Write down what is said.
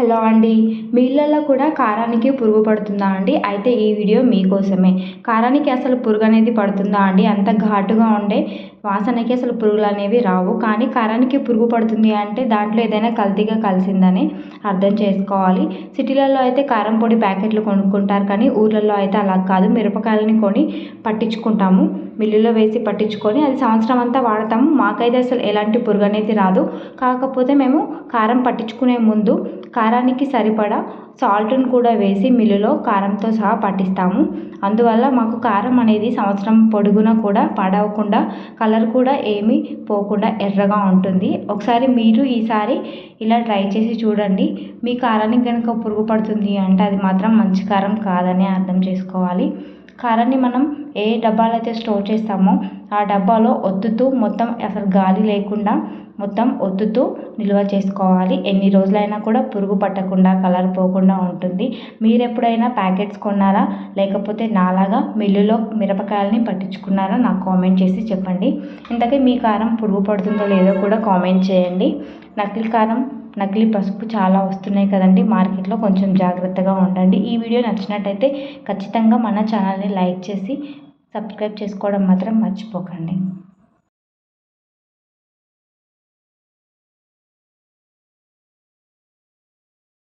Hello అండి. మీళ్ళల్లో కూడా కారానికి పురుగు పడుతుందా అండి? అయితే ఈ వీడియో మీకోసమే. కారానికి అసలు పురుగు అనేది పడుతుందా అండి? అంత ఘాటుగా ఉండే వాసనకి అసలు పురుగులు అనేవి రావు. కానీ కారానికి పురుగు పడుతుంది అంటే దాంట్లో ఏదైనా కల్తీగా కలిసిందని అర్థం చేసుకోవాలి. సిటీలలో అయితే కారం పొడి ప్యాకెట్లు కొనుక్కుంటారు కానీ ఊర్లలో అయితే అలా కాదు. మిరపకాయలని కొని పట్టించుకుంటాము. మిల్లులో వేసి పట్టించుకొని అది సంవత్సరం అంతా వాడతాము. మాకైతే అసలు ఎలాంటి పురుగు అనేది రాదు. కాకపోతే మేము కారం పట్టించుకునే ముందు కారానికి సరిపడా సాల్ట్ను కూడా వేసి మిల్లులో కారంతో సహా పట్టిస్తాము. అందువల్ల మాకు కారం అనేది సంవత్సరం పొడుగునా కూడా పాడవకుండా కలర్ కూడా ఏమీ పోకుండా ఎర్రగా ఉంటుంది. ఒకసారి మీరు ఈసారి ఇలా ట్రై చేసి చూడండి. మీ కారానికి కనుక పురుగు పడుతుంది అంటే అది మాత్రం మంచి కారం కాదని అర్థం చేసుకోవాలి. కారాన్ని మనం ఏ డబ్బాలో అయితే స్టోర్ చేస్తామో ఆ డబ్బాలో ఒత్తుతూ మొత్తం అసలు గాలి లేకుండా మొత్తం ఒత్తుతూ నిల్వ చేసుకోవాలి. ఎన్ని రోజులైనా కూడా పురుగు పట్టకుండా కలర్ పోకుండా ఉంటుంది. మీరు ఎప్పుడైనా ప్యాకెట్స్ కొన్నారా? లేకపోతే నాలాగా మిల్లులో మిరపకాయలని పట్టించుకున్నారా? నాకు కామెంట్ చేసి చెప్పండి. ఇంతకీ మీ కారం పురుగు పడుతుందో లేదో కూడా కామెంట్ చేయండి. నకిలీ కారం నకిలీ పసుపు చాలా వస్తున్నాయి కదండి. మార్కెట్లో కొంచెం జాగ్రత్తగా ఉండండి. ఈ వీడియో నచ్చినట్టయితే ఖచ్చితంగా మన ఛానల్ని లైక్ చేసి సబ్స్క్రైబ్ చేసుకోవడం మాత్రం మర్చిపోకండి.